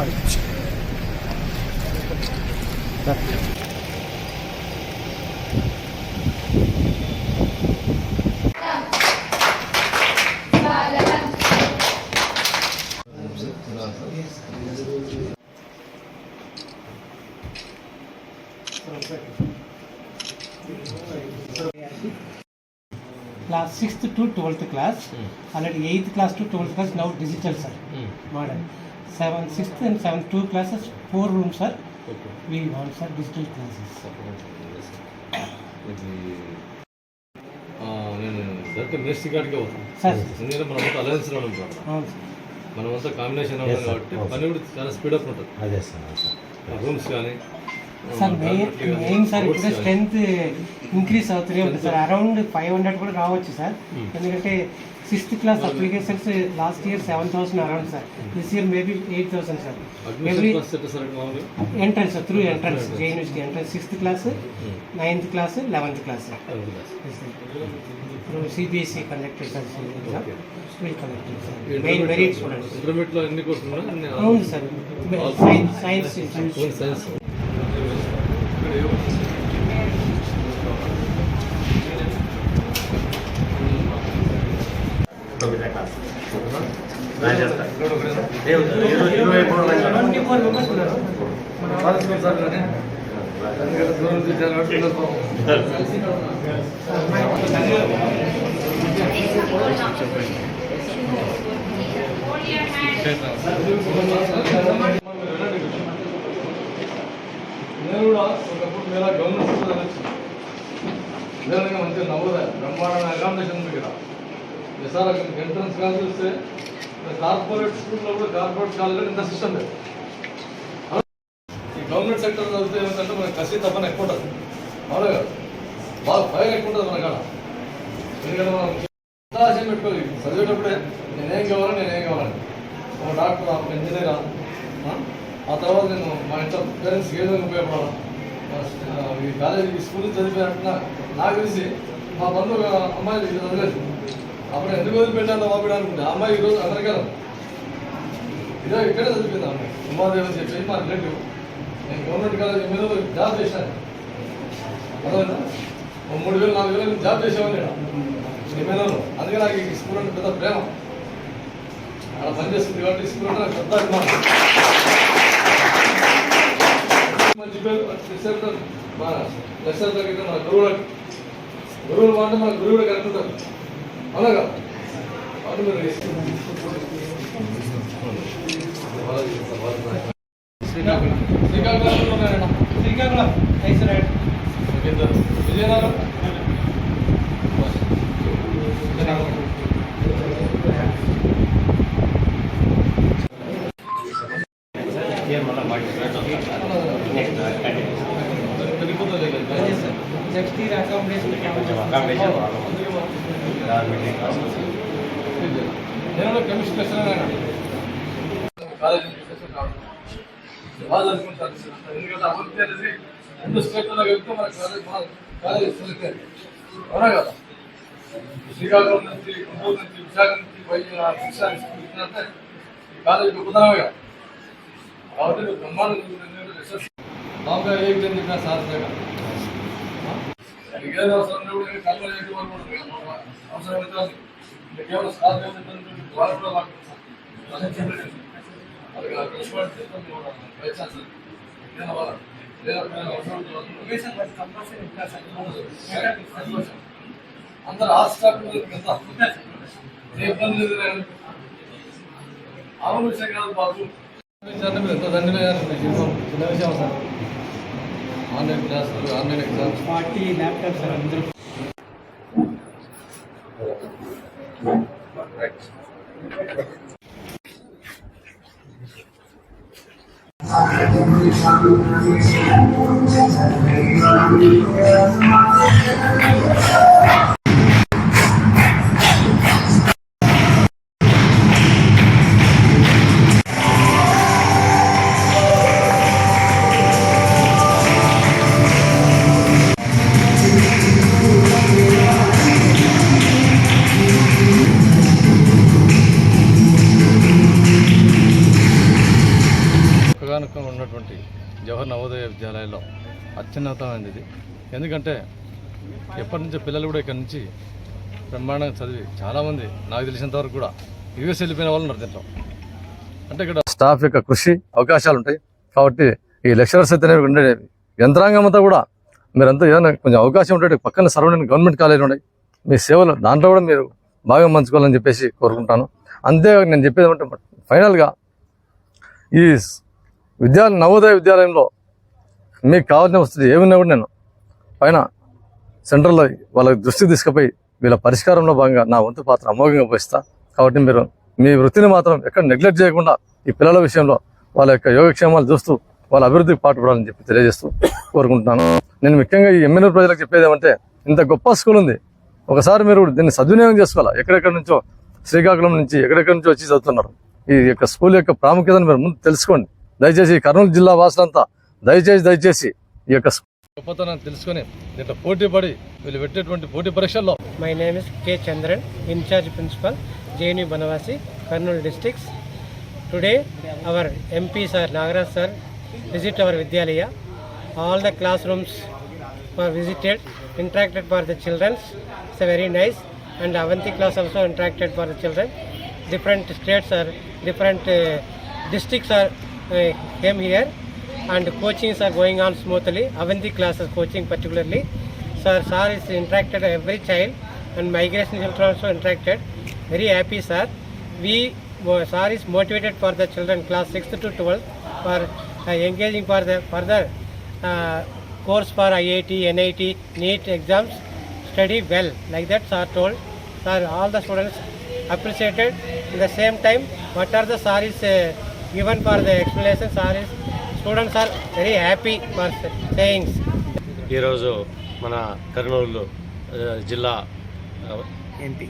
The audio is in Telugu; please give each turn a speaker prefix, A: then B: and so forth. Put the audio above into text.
A: paylaş. Thank you. Class sixth to twelfth class అలాంటి eighth class to twelfth class now digital sir model seven sixth and seventh two classes four rooms sir we want sir digital classes
B: మనమంతా కాంబినేషన్ కాబట్టి పని కూడా చాలా స్పీడప్ ఉంటుంది. రూమ్స్ కానీ
A: సార్ మెయిన్ మెయిన్ సార్ ఇప్పుడు స్ట్రెంత్ ఇంక్రీస్ అవుతూనే ఉంటుంది సార్. అరౌండ్ ఫైవ్ హండ్రెడ్ కూడా రావచ్చు సార్. ఎందుకంటే sixth class applications last year seven thousand around sir. This year maybe eight
B: thousand
A: sir.
B: Process ఎట్లా sir
A: entrance through entrance J university entrance sixth class ninth class eleventh class ఇప్పుడు CBSE sir exam will conducted
B: sir. Main merit students
A: అవును సార్. సైన్స్ సైన్స్
B: ఓన్లీ నేను కూడా ఒకప్పుడు మీద గవర్నమెంట్ స్కూల్ వెళ్ళొచ్చు నిజంగా మంచిగా నవ్వుదా బ్రహ్మాండమైన అకామిడేషన్ ఉంది ఇక్కడ సార్ అక్కడ ఎంట్రన్స్ కానీ చూస్తే కార్పొరేట్ స్కూల్లో కూడా కార్పొరేట్ కాలేజీలో ఇంత సిస్టమ్ లేదు ఈ గవర్నమెంట్ సెక్టర్ చదివితే ఏమిటంటే మనకి కసి తప్పని ఎక్కువ ఉంటుంది అవునా కదా బాగా ఫైర్ ఎక్కువ ఉంటుంది మన కాడ ఎందుకంటే మనం ఎంత ఆశయం పెట్టుకోవాలి చదివేటప్పుడే నేనేం కావాలి నేనేం కావాలని ఒక డాక్టర్ ఒక ఇంజనీరా ఆ తర్వాత నేను మా ఇంట్లో పేరెంట్స్కి ఏదో ఉపయోగపడాలి. ఈ కాలేజీ ఈ స్కూల్ చదివినట్టు నాకు తెలిసి మా బంధువు ఒక అమ్మాయి ఇది అప్పుడు ఎందుకు వదిలిపెట్టాలో పంపించడానికి అనుకుంటే. ఆ అమ్మాయి ఈరోజు అమెరికా ఇదో ఇక్కడే చదివింది ఆ అమ్మాయి ఉమాదేవి అని చెప్పి మా రిలేటివ్ నేను గవర్నమెంట్ కాలేజ్ మీద జాబ్ చేశాను. అర్థమైందా? మూడు వేలు నాలుగు వేలు జాబ్ చేసేవాళ్ళు నేను. అందుకే నాకు ఈ స్కూల్ అంటే పెద్ద ప్రేమ. అక్కడ పనిచేస్తుంది కాబట్టి స్కూల్ అంటే నాకు పెద్ద అభిమానం. మంచి పేరు మన దగ్గర మన గురువులకు. గురువులు మాట మన గురువులు కనుకుంటారు అలాగా కదా? మీరు శ్రీకాకుళం శ్రీకాకుళంలో ఉన్నాయన్న
A: శ్రీకాకుళం నైస్ రైట్
B: ఇద్దరు విజయనగరం
A: నెక్స్ట్ ఇయర్ అకామిడేషన్
B: నేను కెమిస్ట్రీ లెక్చరర్ కాలేజ్ బాగా చదువుకుంటారు ఎందుకంటే అభివృద్ధి అనేది రెండు స్టేట్లలో వెళ్తే మన కాలేజ్ మన కాలేజ్ సెలెక్ట్ అయ్యింది. అవునా కదా శ్రీకాకుళం నుంచి గుంటూరు నుంచి విశాఖ నుంచి వైద్య శిక్షా ఇస్తున్నట్టే ఈ కాలేజ్ గొప్పతనమే కదా కాబట్టి నువ్వు బ్రహ్మాండం రిసెర్చ్ బాగా ఏ విధంగా చెప్పినా సార్ ఏదో అవసరం అవసరం అయితే కేవలం సార్ వాళ్ళు కూడా మాకు అదే చెప్పలేదు చేస్తాం వైస్ ఛాన్సలర్ నేను వాళ్ళ అందరు ఆ అవును విషయం కాదు బాబు ఎంత చిన్న విషయం సార్ ఆన్లైన్ క్లాసులు ఆన్లైన్ ఎగ్జామ్స్
A: ఫార్టీ ల్యాప్టాప్స్ అందరూ
B: Thank you. విశ్వవిద్యాలయాల్లో అత్యున్నతమైనది ఇది ఎందుకంటే ఎప్పటి నుంచో పిల్లలు కూడా ఇక్కడ నుంచి బ్రహ్మాండంగా చదివి చాలామంది నాకు తెలిసినంత వరకు కూడా యూఎస్ వెళ్ళిపోయిన వాళ్ళు ఉన్నారు దీంట్లో. అంటే ఇక్కడ స్టాఫ్ యొక్క కృషి అవకాశాలు ఉంటాయి. కాబట్టి ఈ లెక్చరర్స్ అయితే ఉండే యంత్రాంగం అంతా కూడా మీరంతా ఏదైనా కొంచెం అవకాశం ఉంటే పక్కన సరౌండింగ్ గవర్నమెంట్ కాలేజీలు ఉన్నాయి. మీ సేవలు దాంట్లో కూడా మీరు బాగా మంచుకోవాలని చెప్పేసి కోరుకుంటాను. అంతే నేను చెప్పేది ఏమంటే ఫైనల్గా ఈ విద్యాలయం నవోదయ విద్యాలయంలో మీకు కావాల్సిన వస్తుంది ఏమున్నా కూడా నేను పైన సెంటర్లో వాళ్ళ దృష్టి తీసుకుపోయి వీళ్ళ పరిష్కారంలో భాగంగా నా వంతు పాత్ర అమోఘంగా పోయిస్తా. కాబట్టి మీరు మీ వృత్తిని మాత్రం ఎక్కడ నెగ్లెక్ట్ చేయకుండా ఈ పిల్లల విషయంలో వాళ్ళ యొక్క యోగక్షేమాలు చూస్తూ వాళ్ళ అభివృద్ధికి పాటుపడాలని చెప్పి తెలియజేస్తూ కోరుకుంటున్నాను. నేను ముఖ్యంగా ఈ ఎమ్మెల్యే ప్రజలకు చెప్పేది ఏమంటే ఇంత గొప్ప స్కూల్ ఉంది. ఒకసారి మీరు దీన్ని సద్వినియోగం చేసుకోవాలి? ఎక్కడెక్కడి నుంచో శ్రీకాకుళం నుంచి ఎక్కడెక్కడి నుంచో వచ్చి చదువుతున్నారు. ఈ యొక్క స్కూల్ యొక్క ప్రాముఖ్యతను మీరు ముందు తెలుసుకోండి. దయచేసి ఈ కర్నూలు జిల్లా వాసులంతా దయచేసి దయచేసి ఈ యొక్క గొప్పతనాన్ని తెలుసుకుని నేను పోటీ పడి వీళ్ళు పెట్టేటువంటి పోటీ పరీక్షల్లో
A: my name is K Chandran incharge principal JNU Banavasi Kurnool districts today our MP sir Nagaraj sir visit our Vidyalaya all the classrooms for visited interacted for the childrens it's very nice and Avanti class also interacted for the children different states or different districts are them here And coachings are going on smoothly. Avanti classes coaching particularly. Sir, sir is interacted every child and migration children also interacted. Very happy, sir. We, sir is motivated for the children class 6th to 12th for uh, engaging for the further uh, course for IIT, NIT, NEET exams. Study well, like that sir told. Sir, all the students appreciated. At the same time, what are the sir is uh, given for the explanation, sir is students are very happy thanks
C: ఈరోజు మన కర్నూలు జిల్లా ఎంపీ.